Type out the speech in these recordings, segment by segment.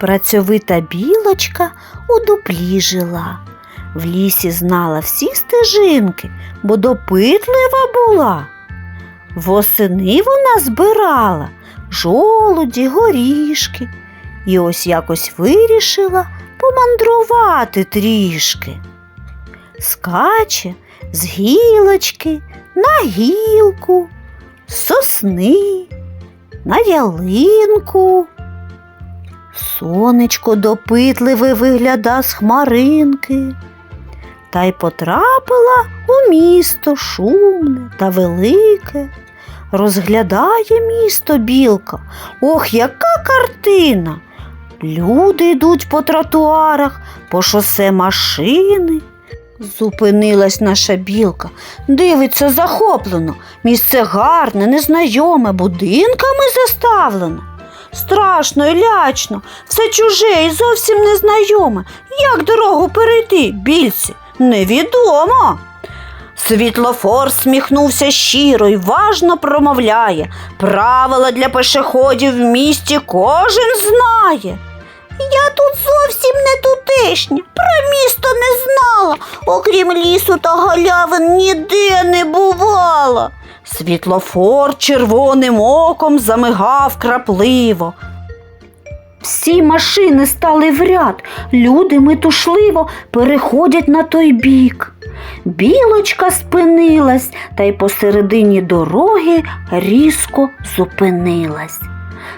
Працьовита білочка у дуплі жила. В лісі знала всі стежинки, бо допитлива була. Восени вона збирала жолуді, горішки, і ось якось вирішила помандрувати трішки. Скаче з гілочки на гілку, з сосни, на ялинку. Сонечко допитливе вигляда з хмаринки. Та й потрапила у місто шумне та велике. Розглядає місто білка. Ох, яка картина! Люди йдуть по тротуарах, по шосе машини. Зупинилась наша білка, дивиться захоплено. Місце гарне, незнайоме, будинками заставлено. Страшно і лячно, все чуже і зовсім незнайоме. Як дорогу перейти, більці, невідомо. Світлофор сміхнувся щиро й важно промовляє. Правила для пешеходів в місті кожен знає. Я тут зовсім не тутешня, про місто не знала, окрім лісу та галявин ніде не бувала. Світлофор червоним оком замигав крапливо. Всі машини стали в ряд, люди метушливо переходять на той бік. Білочка спинилась та й посередині дороги різко зупинилась.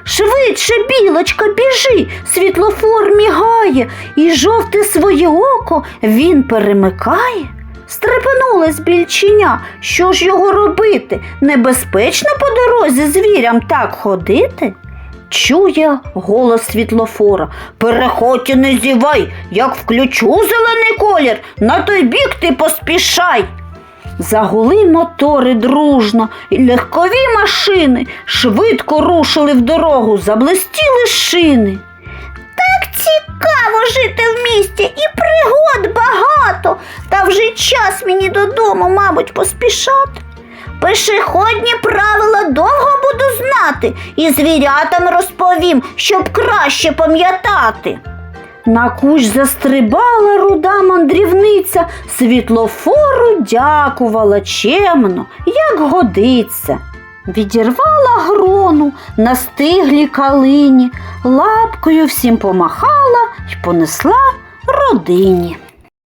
Швидше, білочка, біжи, світлофор мігає, і жовте своє око він перемикає. Стрепенулась більченя, що ж його робити? Небезпечно по дорозі звірям так ходити? Чує голос світлофора. Переходь і не зівай, як включу зелений колір, на той бік ти поспішай. Загули мотори дружно, і легкові машини швидко рушили в дорогу, заблистіли шини. Цікаво жити в місті і пригод багато, та вже час мені додому, мабуть, поспішати. Пешеходні правила довго буду знати і звірятам розповім, щоб краще пам'ятати. На кущ застрибала руда мандрівниця, світлофору дякувала чемно, як годиться. Відірвала грону на стиглій калині, лапкою всім помахала й понесла родині.